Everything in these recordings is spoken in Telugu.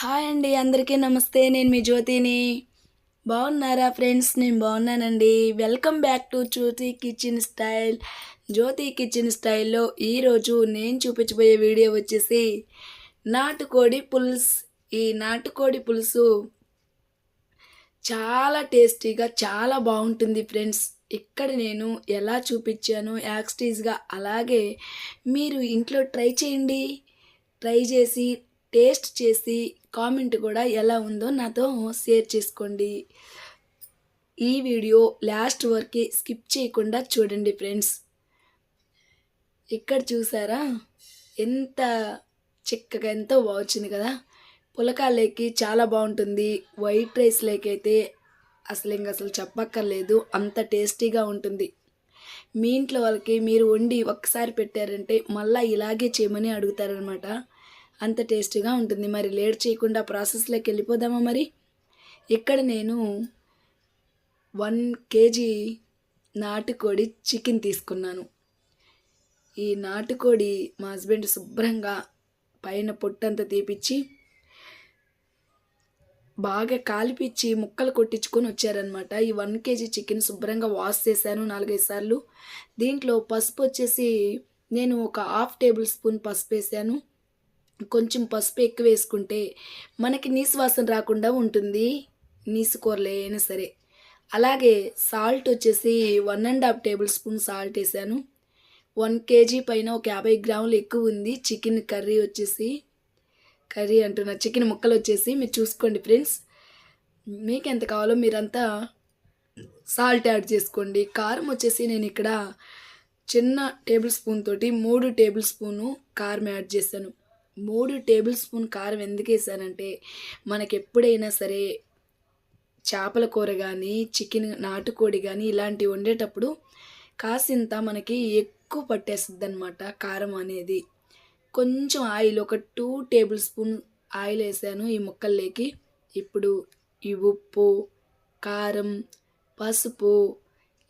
హాయ్ అండి అందరికీ నమస్తే. నేను మీ జ్యోతిని. బాగున్నారా ఫ్రెండ్స్? నేను బాగున్నానండి. Welcome back to Jyothi kitchen style. Jyothi kitchen స్టైల్లో ఈరోజు నేను చూపించబోయే వీడియో వచ్చేసి నాటుకోడి పులుసు. ఈ నాటుకోడి పులుసు చాలా టేస్టీగా చాలా బాగుంటుంది ఫ్రెండ్స్. ఇక్కడ నేను ఎలా చూపించాను యాక్స్టీజ్గా అలాగే మీరు ఇంట్లో ట్రై చేయండి. ట్రై చేసి టేస్ట్ చేసి కామెంట్ కూడా ఎలా ఉందో నాతో షేర్ చేసుకోండి. ఈ వీడియో లాస్ట్ వరకు స్కిప్ చేయకుండా చూడండి ఫ్రెండ్స్. ఇక్కడ చూసారా? ఎంత చిక్కగా ఎంతో బాగుంది కదా? పులకాలేకి చాలా బాగుంటుంది. వైట్ రైస్ లేకైతే అసలు ఇంక అసలు చెప్పక్కర్లేదు. అంత టేస్టీగా ఉంటుంది. మీ ఇంట్లో వాళ్ళకి మీరు వండి ఒక్కసారి పెట్టారంటే మళ్ళీ ఇలాగే చేయమని అడుగుతారనమాట అంత టేస్టీగా ఉంటుంది. మరి లేట్ చేయకుండా ప్రాసెస్లోకి వెళ్ళిపోదామా మరి? ఇక్కడ నేను వన్ కేజీ నాటుకోడి చికెన్ తీసుకున్నాను. ఈ నాటుకోడి మా హస్బెండ్ శుభ్రంగా పైన పొట్టంతా తీపిచ్చి బాగా కాలిపిచ్చి ముక్కలు కొట్టించుకొని వచ్చారనమాట ఈ వన్ కేజీ చికెన్ శుభ్రంగా వాష్ చేశాను నాలుగైదు సార్లు. దీంట్లో పసుపు వచ్చేసి నేను ఒక హాఫ్ టేబుల్ స్పూన్ పసుపు వేసాను. కొంచెం పసుపు ఎక్కువ వేసుకుంటే మనకి నీసువాసన రాకుండా ఉంటుంది. నీసు కూరలు అయినా సరే. అలాగే సాల్ట్ వచ్చేసి one and half tablespoon salt వేసాను. వన్ కేజీ పైన ఒక యాభై గ్రాములు ఎక్కువ ఉంది చికెన్ కర్రీ వచ్చేసి. కర్రీ అంటున్నా చికెన్ ముక్కలు వచ్చేసి మీరు చూసుకోండి ఫ్రెండ్స్. మీకు ఎంత కావాలో మీరంతా సాల్ట్ యాడ్ చేసుకోండి. కారం వచ్చేసి నేను ఇక్కడ చిన్న టేబుల్ స్పూన్ తోటి మూడు టేబుల్ స్పూను కారం యాడ్ చేశాను. మూడు టేబుల్ స్పూన్ కారం ఎందుకు వేసానంటే మనకి ఎప్పుడైనా సరే చేపల కూర కానీ చికెన్ నాటుకోడి కానీ ఇలాంటివి వండేటప్పుడు కాసింత మనకి ఎక్కువ పట్టేస్తుంది అనమాట కారం అనేది. కొంచెం ఆయిల్ ఒక టూ టేబుల్ స్పూన్ ఆయిల్ వేసాను ఈ ముక్కల్లోకి. ఇప్పుడు ఈ ఉప్పు కారం పసుపు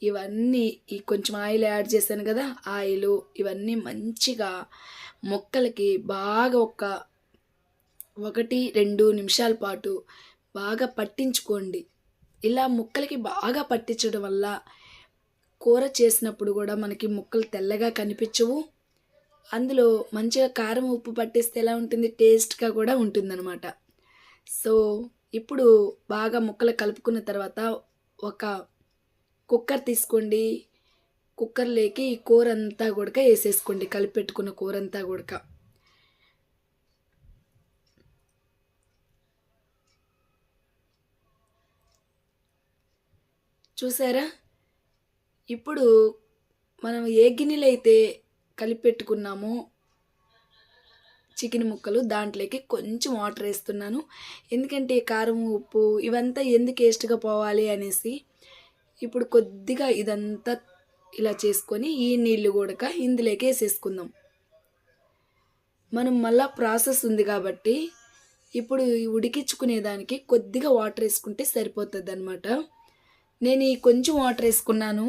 ఇవన్నీ ఈ కొంచెం ఆయిల్ యాడ్ చేశాను కదా ఆయిల్ ఇవన్నీ మంచిగా మొక్కలకి బాగా ఒక ఒకటి రెండు నిమిషాల పాటు బాగా పట్టించుకోండి. ఇలా ముక్కలకి బాగా పట్టించడం వల్ల కూర చేసినప్పుడు కూడా మనకి ముక్కలు తెల్లగా కనిపించవు. అందులో మంచిగా కారం ఉప్పు పట్టిస్తే ఎలా ఉంటుంది? టేస్ట్గా కూడా ఉంటుందన్నమాట. సో ఇప్పుడు బాగా ముక్కలు కలుపుకున్న తర్వాత ఒక కుక్కర్ తీసుకోండి. కుక్కర్లోకి ఈ కూర అంతా కూడా వేసేసుకోండి. కలిపి పెట్టుకున్న కూర అంతా కూడా చూసారా? ఇప్పుడు మనం ఏ గిన్నెలు అయితే కలిపి పెట్టుకున్నామో చికెన్ ముక్కలు దాంట్లోకి కొంచెం వాటర్ వేస్తున్నాను. ఎందుకంటే కారం ఉప్పు ఇవంతా ఎందుకు వేస్ట్గా పోవాలి అనేసి ఇప్పుడు కొద్దిగా ఇదంతా ఇలా చేసుకొని ఈ నీళ్ళు కూడా ఇందులోకి వేసేసుకుందాం. మనం మళ్ళా ప్రాసెస్ ఉంది కాబట్టి ఇప్పుడు ఉడికించుకునేదానికి కొద్దిగా వాటర్ వేసుకుంటే సరిపోతుంది అనమాట నేను ఈ కొంచెం వాటర్ వేసుకున్నాను.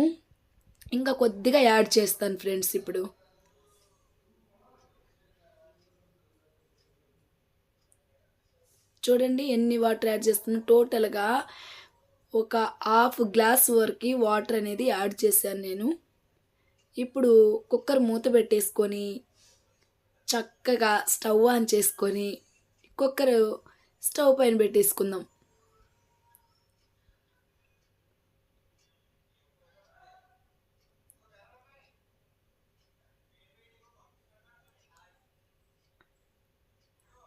ఇంకా కొద్దిగా యాడ్ చేస్తాను ఫ్రెండ్స్ ఇప్పుడు. చూడండి ఎన్ని వాటర్ యాడ్ చేస్తున్నాను. టోటల్గా ఒక హాఫ్ గ్లాస్ వరకు వాటర్ అనేది యాడ్ చేశాను నేను. ఇప్పుడు కుక్కర్ మూత పెట్టేసుకొని చక్కగా స్టవ్ ఆన్ చేసుకొని కుక్కర్ స్టవ్ పైన పెట్టేసుకుందాం.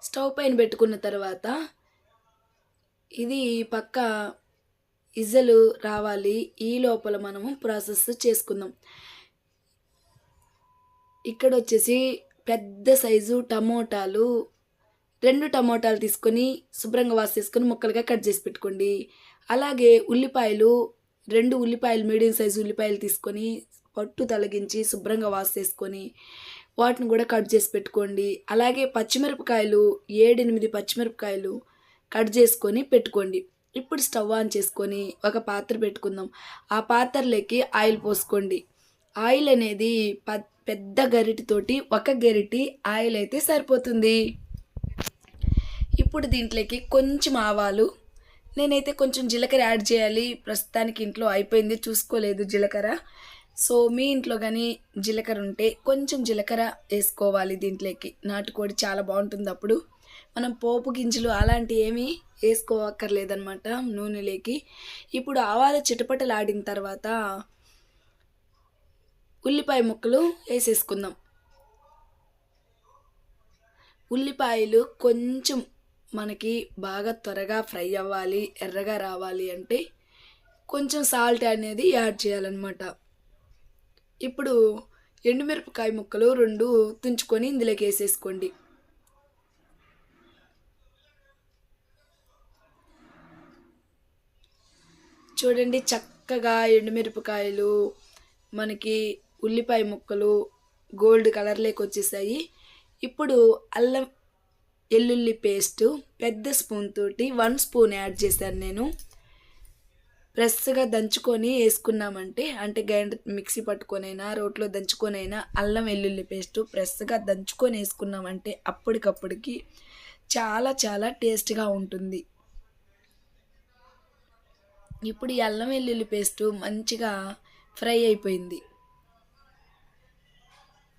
స్టవ్ పైన పెట్టుకున్న తర్వాత ఇది పక్క ఇజలు రావాలి. ఈ లోపల మనము ప్రాసెస్ చేసుకుందాం. ఇక్కడ వచ్చేసి పెద్ద సైజు టమోటాలు. రెండు టమోటాలు తీసుకొని శుభ్రంగా వాష్ చేసుకొని ముక్కలుగా కట్ చేసి పెట్టుకోండి. అలాగే ఉల్లిపాయలు రెండు ఉల్లిపాయలు మీడియం సైజు ఉల్లిపాయలు తీసుకొని పట్టు తొలగించి శుభ్రంగా వాష్ చేసుకొని వాటిని కూడా కట్ చేసి పెట్టుకోండి. అలాగే పచ్చిమిరపకాయలు ఏడెనిమిది పచ్చిమిరపకాయలు కట్ చేసుకొని పెట్టుకోండి. ఇప్పుడు స్టవ్ ఆన్ చేసుకొని ఒక పాత్ర పెట్టుకుందాం. ఆ పాత్రలోకి ఆయిల్ పోసుకోండి. ఆయిల్ అనేది ప పెద్ద గరిటితోటి ఒక గరిటి ఆయిల్ అయితే సరిపోతుంది. ఇప్పుడు దీంట్లోకి కొంచెం ఆవాలు. నేనైతే కొంచెం జీలకర్ర యాడ్ చేయాలి. ప్రస్తుతానికి ఇంట్లో అయిపోయింది. చూసుకోలేదు జీలకర్ర. సో మీ ఇంట్లో కానీ జీలకర్ర ఉంటే కొంచెం జీలకర్ర వేసుకోవాలి దీంట్లోకి. నాటుకోడి చాలా బాగుంటుంది అప్పుడు. మనం పోపు గింజలు అలాంటి ఏమీ వేసుకోవక్కర్లేదనమాట నూనెలోకి ఇప్పుడు ఆవాలు చిటపటలాడిన తర్వాత ఉల్లిపాయ ముక్కలు వేసేసుకుందాం. ఉల్లిపాయలు కొంచెం మనకి బాగా త్వరగా ఫ్రై అవ్వాలి ఎర్రగా రావాలి అంటే కొంచెం సాల్ట్ అనేది యాడ్ చేయాలన్నమాట. ఇప్పుడు ఎండుమిరపకాయ ముక్కలు రెండు తుంచుకొని ఇందులోకి వేసేసుకోండి. చూడండి చక్కగా ఎండుమిరపకాయలు మనకి ఉల్లిపాయ ముక్కలు గోల్డ్ కలర్లోకి వచ్చేసాయి. ఇప్పుడు అల్లం వెల్లుల్లి పేస్టు పెద్ద స్పూన్ తోటి వన్ స్పూన్ యాడ్ చేశాను నేను. ఫ్రెష్గా దంచుకొని వేసుకున్నామంటే అంటే గ్రైండర్ మిక్సీ పట్టుకొనైనా రోట్లో దంచుకొనైనా అల్లం వెల్లుల్లి పేస్టు ఫ్రెష్గా దంచుకొని వేసుకున్నామంటే అప్పటికప్పటికి చాలా చాలా టేస్ట్గా ఉంటుంది. ఇప్పుడు ఈ అల్లం వెల్లుల్లి పేస్టు మంచిగా ఫ్రై అయిపోయింది.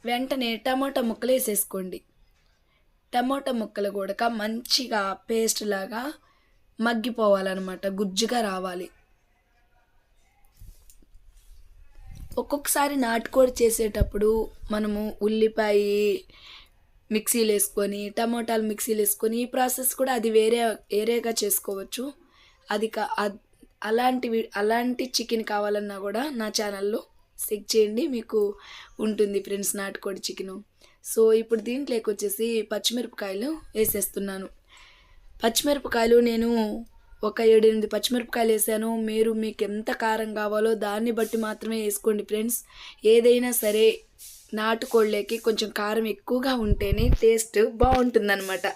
వెంటనే టమాటా ముక్కలు వేసేసుకోండి. టమాటా ముక్కలు కూడా మంచిగా పేస్ట్ లాగా మగ్గిపోవాలన్నమాట గుజ్జుగా రావాలి. ఒక్కొక్కసారి నాటుకోడి చేసేటప్పుడు మనము ఉల్లిపాయ మిక్సీలు వేసుకొని టమాటాలు మిక్సీలు వేసుకొని ఈ ప్రాసెస్ కూడా అది వేరే వేరేగా చేసుకోవచ్చు. అది కా అలాంటివి అలాంటి చికెన్ కావాలన్నా కూడా నా ఛానల్లో సెక్ చేయండి మీకు ఉంటుంది ఫ్రెండ్స్ నాటుకోడి చికెను. సో ఇప్పుడు దీంట్లోకి వచ్చేసి పచ్చిమిరపకాయలు వేసేస్తున్నాను. పచ్చిమిరపకాయలు నేను ఒక ఏడెనిమిది పచ్చిమిరపకాయలు వేసాను. మీరు మీకు ఎంత కారం కావాలో దాన్ని బట్టి మాత్రమే వేసుకోండి ఫ్రెండ్స్. ఏదైనా సరే నాటుకోళ్ళకి కొంచెం కారం ఎక్కువగా ఉంటేనే టేస్ట్ బాగుంటుందన్నమాట.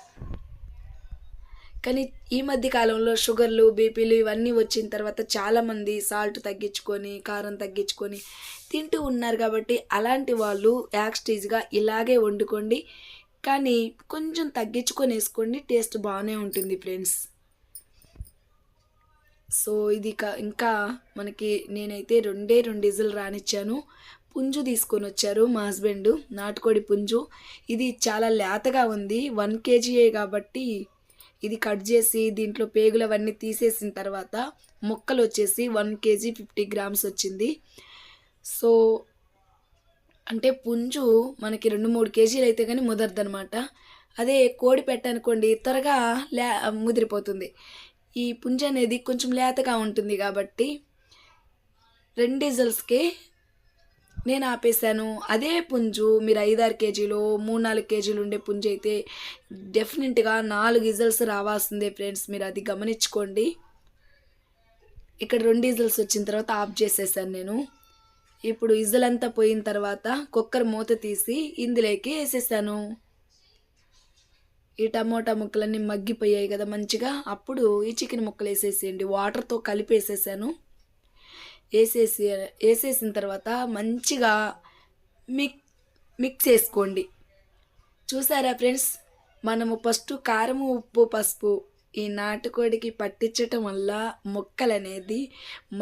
కానీ ఈ మధ్య కాలంలో షుగర్లు బీపీలు ఇవన్నీ వచ్చిన తర్వాత చాలామంది సాల్ట్ తగ్గించుకొని కారం తగ్గించుకొని తింటూ ఉన్నారు కాబట్టి అలాంటి వాళ్ళు యాక్స్టీజ్గా ఇలాగే వండుకోండి. కానీ కొంచెం తగ్గించుకొని వేసుకోండి టేస్ట్ బాగానే ఉంటుంది ఫ్రెండ్స్. సో ఇది ఇంకా మనకి నేనైతే రెండే రెండు ఇజులు రానిచ్చాను. పుంజు తీసుకొని వచ్చారు మా హస్బెండ్ నాటుకోడి పుంజు. ఇది చాలా లేతగా ఉంది వన్ కేజీయే కాబట్టి ఇది కట్ చేసి దీంట్లో పేగులు అవన్నీ తీసేసిన తర్వాత ముక్కలు వచ్చేసి వన్ కేజీ ఫిఫ్టీ గ్రామ్స్ వచ్చింది. సో అంటే పుంజు మనకి రెండు మూడు కేజీలు అయితే కానీ ముదరదనమాట అదే కోడి పెట్టనుకోండి త్వరగా లే ముదిరిపోతుంది. ఈ పుంజు అనేది కొంచెం లేతగా ఉంటుంది కాబట్టి రెండు డీజల్స్కే నేను ఆపేశాను. అదే పుంజు మీరు ఐదారు కేజీలు మూడు నాలుగు కేజీలు ఉండే పుంజు అయితే డెఫినెట్గా నాలుగు ఇజల్స్ రావాల్సిందే ఫ్రెండ్స్. మీరు అది గమనించుకోండి. ఇక్కడ రెండు ఇజల్స్ వచ్చిన తర్వాత ఆఫ్ చేసేసాను నేను. ఇప్పుడు ఇజల్ అంతా పోయిన తర్వాత కుక్కర్ మూత తీసి ఇందులోకి వేసేసాను. ఈ టమోటా ముక్కలన్నీ మగ్గిపోయాయి కదా మంచిగా. అప్పుడు ఈ చికెన్ ముక్కలు వేసేసేయండి. వాటర్తో కలిపి వేసేసాను వేసేసి వేసేసిన తర్వాత మంచిగా మిక్ మిక్స్ చేసుకోండి. చూసారా ఫ్రెండ్స్? మనము ఫస్ట్ కారము ఉప్పు పసుపు ఈ నాటుకోడికి పట్టించటం వల్ల మొక్కలు అనేది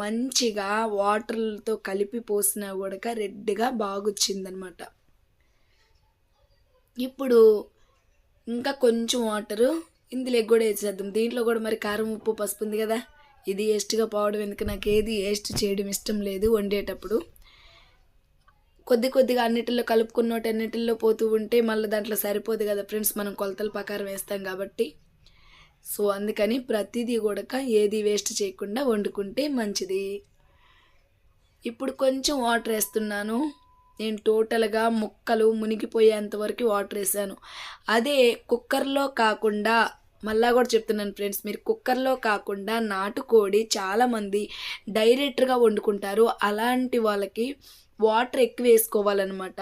మంచిగా వాటర్లతో కలిపి పోసినా కూడా రెడ్గా బాగుచ్చిందనమాట. ఇప్పుడు ఇంకా కొంచెం వాటరు ఇందులో కూడా వేసేద్దాం. దీంట్లో కూడా మరి కారం ఉప్పు పసుపు ఉంది కదా ఇది వేస్ట్గా పోవడం ఎందుకు? నాకు ఏది వేస్ట్ చేయడం ఇష్టం లేదు వండేటప్పుడు. కొద్ది కొద్దిగా అన్నిటిలో కలుపుకున్నట్టు అన్నిటిలో పోతూ ఉంటే మళ్ళీ దాంట్లో సరిపోదు కదా ఫ్రెండ్స్ మనం కొలతల ప్రకారం వేస్తాం కాబట్టి. సో అందుకని ప్రతిదీ కూడా ఏది వేస్ట్ చేయకుండా వండుకుంటే మంచిది. ఇప్పుడు కొంచెం వాటర్ వేస్తున్నాను. నేను టోటల్గా ముక్కలు మునిగిపోయేంత వరకు వాటర్ వేసాను. అదే కుక్కర్లో కాకుండా మళ్ళా కూడా చెప్తున్నాను ఫ్రెండ్స్ మీరు కుక్కర్లో కాకుండా నాటుకోడి చాలామంది డైరెక్ట్గా వండుకుంటారు. అలాంటి వాళ్ళకి వాటర్ ఎక్కువ వేసుకోవాలన్నమాట.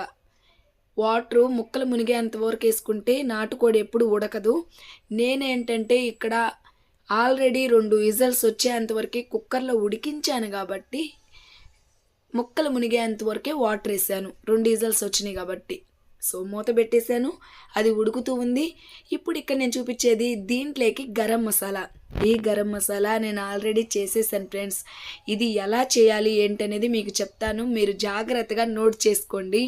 వాటరు ముక్కలు మునిగేంత వరకు వేసుకుంటే నాటుకోడి ఎప్పుడు ఉడకదు. నేనేంటంటే ఇక్కడ ఆల్రెడీ రెండు విజల్స్ వచ్చేంతవరకు కుక్కర్లో ఉడికించాను కాబట్టి ముక్కలు మునిగేంత వరకే వాటర్ వేసాను. రెండు విజల్స్ వచ్చినాయి కాబట్టి. సో మూత పెట్టేశాను. అది ఉడుకుతూ ఉంది. ఇప్పుడు ఇక్కడ నేను చూపించేది దీంట్లోకి గరం మసాలా. ఈ గరం మసాలా నేను ఆల్రెడీ చేసేసాను ఫ్రెండ్స్. ఇది ఎలా చేయాలి ఏంటనేది మీకు చెప్తాను. మీరు జాగ్రత్తగా నోట్ చేసుకోండి.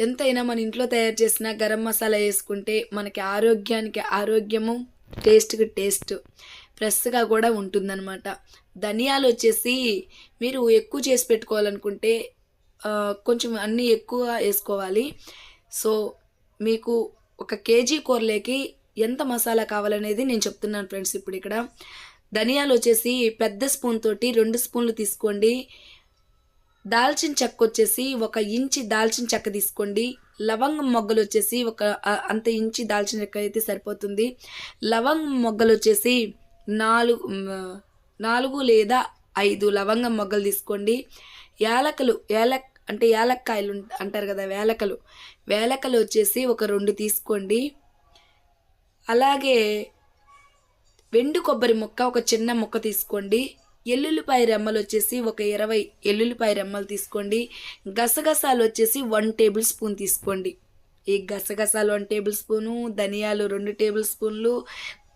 ఎంతైనా మన ఇంట్లో తయారు చేసిన గరం మసాలా వేసుకుంటే మనకి ఆరోగ్యానికి ఆరోగ్యము టేస్ట్కి టేస్ట్ ఫ్రెష్గా కూడా ఉంటుందన్నమాట. ధనియాలు వచ్చేసి మీరు ఎక్కువ చేసి పెట్టుకోవాలనుకుంటే కొంచెం అన్నీ ఎక్కువ వేసుకోవాలి. సో మీకు ఒక కేజీ కూరలేకి ఎంత మసాలా కావాలనేది నేను చెప్తున్నాను ఫ్రెండ్స్ ఇప్పుడు ఇక్కడ. ధనియాలు వచ్చేసి పెద్ద స్పూన్ తోటి రెండు స్పూన్లు తీసుకోండి. దాల్చిన చెక్క వచ్చేసి ఒక ఇంచి దాల్చిన చెక్క తీసుకోండి. లవంగం మొగ్గలు వచ్చేసి ఒక అంత ఇంచి దాల్చిన చెక్క అయితే సరిపోతుంది. లవంగం మొగ్గలు వచ్చేసి నాలుగు నాలుగు లేదా ఐదు లవంగం మొగ్గలు తీసుకోండి. యాలకలు యాలక్ అంటే యాలక్కాయలు అంటారు కదా వేలకలు. వేలకలు వచ్చేసి ఒక రెండు తీసుకోండి. అలాగే వెండు కొబ్బరి ముక్క ఒక చిన్న ముక్క తీసుకోండి. ఎల్లుల్లిపాయ రెమ్మలు వచ్చేసి ఒక ఇరవై ఎల్లుల్లిపాయ రెమ్మలు తీసుకోండి. గసగసాలు వచ్చేసి వన్ టేబుల్ స్పూన్ తీసుకోండి. ఈ గసగసాలు వన్ టేబుల్ స్పూను ధనియాలు రెండు టేబుల్ స్పూన్లు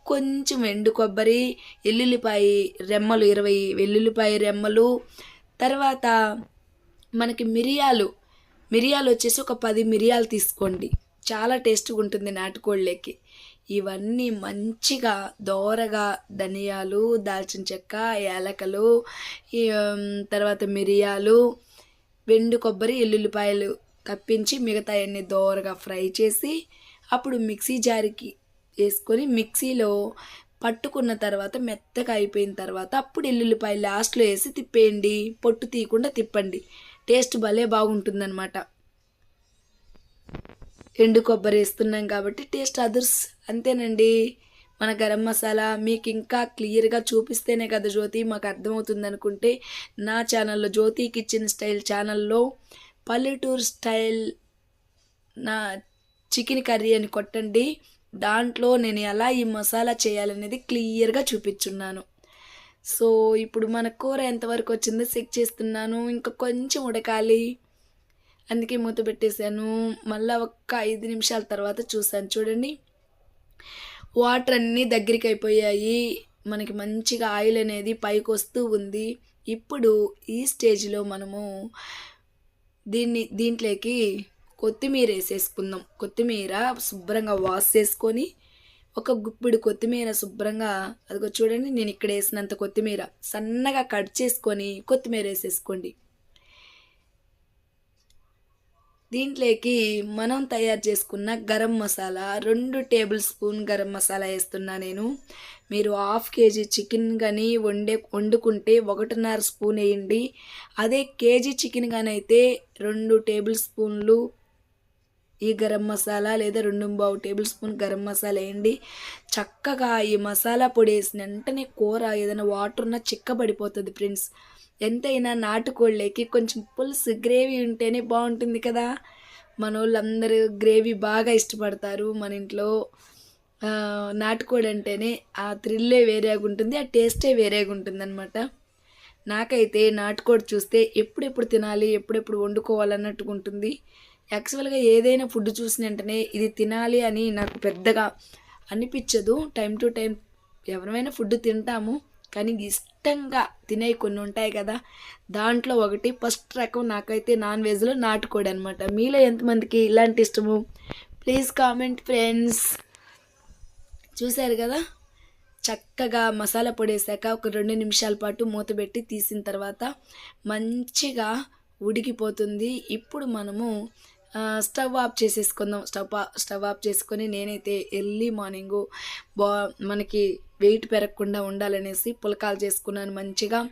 కొంచెం ఎండు కొబ్బరి ఎల్లుల్లిపాయ రెమ్మలు ఇరవై వెల్లుల్లిపాయ రెమ్మలు తర్వాత మనకి మిరియాలు మిరియాలు వచ్చేసి ఒక పది మిరియాలు తీసుకోండి. చాలా టేస్ట్గా ఉంటుంది నాటుకోళ్ళకి ఇవన్నీ మంచిగా దోరగా ధనియాలు దాల్చిన చెక్క యాలకలు తర్వాత మిరియాలు వెండు కొబ్బరి ఎల్లుల్లిపాయలు తప్పించి మిగతా అన్ని దోరగా ఫ్రై చేసి అప్పుడు మిక్సీ జారికి వేసుకొని మిక్సీలో పట్టుకున్న తర్వాత మెత్తగా అయిపోయిన తర్వాత అప్పుడు ఎల్లుల్లిపాయ లాస్ట్లో వేసి తిప్పేయండి. పొట్టు తీయకుండా తిప్పండి. టేస్ట్ భలే బాగుంటుందన్నమాట. ఎండు కొబ్బరి వేస్తున్నాం కాబట్టి టేస్ట్ అదర్స్ అంతేనండి. మన గరం మసాలా మీకు ఇంకా క్లియర్గా చూపిస్తేనే కదా జ్యోతి మాకు అర్థమవుతుంది అనుకుంటే నా ఛానల్లో జ్యోతి కిచెన్ స్టైల్ ఛానల్లో పల్లెటూరు స్టైల్ నా చికెన్ కర్రీ అని కొట్టండి. దాంట్లో నేను ఎలా ఈ మసాలా చేయాలనేది క్లియర్గా చూపించున్నాను. సో ఇప్పుడు మన కూర ఎంతవరకు వచ్చిందో చెక్ చేస్తున్నాను. ఇంకా కొంచెం ఉడకాలి. అందుకే మూత పెట్టేశాను. మళ్ళీ ఒక్క ఐదు నిమిషాల తర్వాత చూశాను. చూడండి. వాటర్ అన్నీ దగ్గరికి అయిపోయాయి. మనకి మంచిగా ఆయిల్ అనేది పైకి వస్తూ ఉంది. ఇప్పుడు ఈ స్టేజ్లో మనము దీన్ని దీంట్లోకి కొత్తిమీర వేసేసుకుందాం. కొత్తిమీర శుభ్రంగా వాష్ చేసుకొని ఒక గుప్పిడి కొత్తిమీర శుభ్రంగా అదిగో చూడండి నేను ఇక్కడ వేసినంత కొత్తిమీర. సన్నగా కట్ చేసుకొని కొత్తిమీర వేసేసుకోండి. దీంట్లోకి మనం తయారు చేసుకున్న గరం మసాలా రెండు టేబుల్ స్పూన్ గరం మసాలా వేస్తున్నా నేను. మీరు హాఫ్ కేజీ చికెన్ కానీ వండే వండుకుంటే ఒకటిన్నర స్పూన్ వేయండి. అదే కేజీ చికెన్ కానీ అయితే రెండు టేబుల్ స్పూన్లు ఈ గరం మసాలా లేదా రెండు బావు టేబుల్ స్పూన్ గరం మసాలా వేయండి. చక్కగా ఈ మసాలా పొడి వేసిన వెంటనే కూర ఏదైనా వాటర్ ఉన్నా చిక్కబడిపోతుంది ఫ్రెండ్స్. ఎంతైనా నాటుకోళ్ళకి కొంచెం పులుసు గ్రేవీ ఉంటేనే బాగుంటుంది కదా. మన వాళ్ళందరూ గ్రేవీ బాగా ఇష్టపడతారు. మన ఇంట్లో నాటుకోడి అంటేనే ఆ థ్రిల్లే వేరేగా ఉంటుంది ఆ టేస్టే వేరేగా ఉంటుంది అనమాట నాకైతే నాటుకోడి చూస్తే ఎప్పుడెప్పుడు తినాలి ఎప్పుడెప్పుడు వండుకోవాలన్నట్టుగా ఉంటుంది. యాక్చువల్గా ఏదైనా ఫుడ్ చూసిన వెంటనే ఇది తినాలి అని నాకు పెద్దగా అనిపించదు. టైం టు టైం ఎవరైనా ఫుడ్ తింటాము కానీ ఇష్టంగా తినే కొన్ని ఉంటాయి కదా. దాంట్లో ఒకటి ఫస్ట్ రకం నాకైతే నాన్ వెజ్లో నాటుకోడి అనమాట మీలో ఎంతమందికి ఇలాంటి ఇష్టము? Please comment friends. చూశారు కదా? చక్కగా మసాలా పొడి వేసాక ఒక రెండు నిమిషాల పాటు మూత పెట్టి తీసిన తర్వాత మంచిగా ఉడికిపోతుంది. ఇప్పుడు మనము స్టవ్ ఆఫ్ చేసేసుకుందాం. స్టవ్ ఆ- స్టవ్ ఆఫ్ చేసుకొని నేనైతే ఎర్లీ మార్నింగ్ బా మనకి వెయిట్ పెరగకుండా ఉండాలనేసి పులకాలు చేసుకున్నాను. మంచిగా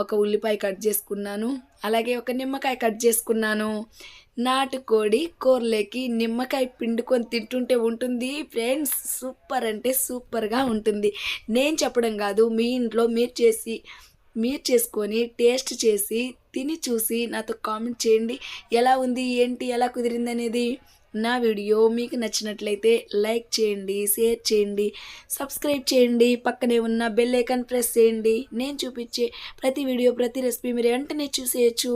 ఒక ఉల్లిపాయ కట్ చేసుకున్నాను. అలాగే ఒక నిమ్మకాయ కట్ చేసుకున్నాను. నాటుకోడి కూరలేకి నిమ్మకాయ పిండుకొని తింటుంటే ఉంటుంది. ఫ్రెండ్స్ సూపర్ అంటే సూపర్గా ఉంటుంది. నేను చెప్పడం కాదు మీ ఇంట్లో మీరు చేసి మీరు చేసుకొని టేస్ట్ చేసి తిని చూసి నాతో కామెంట్ చేయండి. ఎలా ఉంది ఏంటి ఎలా కుదిరింది అనేది నా వీడియో మీకు నచ్చినట్లయితే లైక్ చేయండి షేర్ చేయండి సబ్స్క్రైబ్ చేయండి పక్కనే ఉన్న బెల్ ఐకాన్ ప్రెస్ చేయండి. నేను చూపించే ప్రతి వీడియో ప్రతి రెసిపీ మీరు వెంటనే చూసేయచ్చు.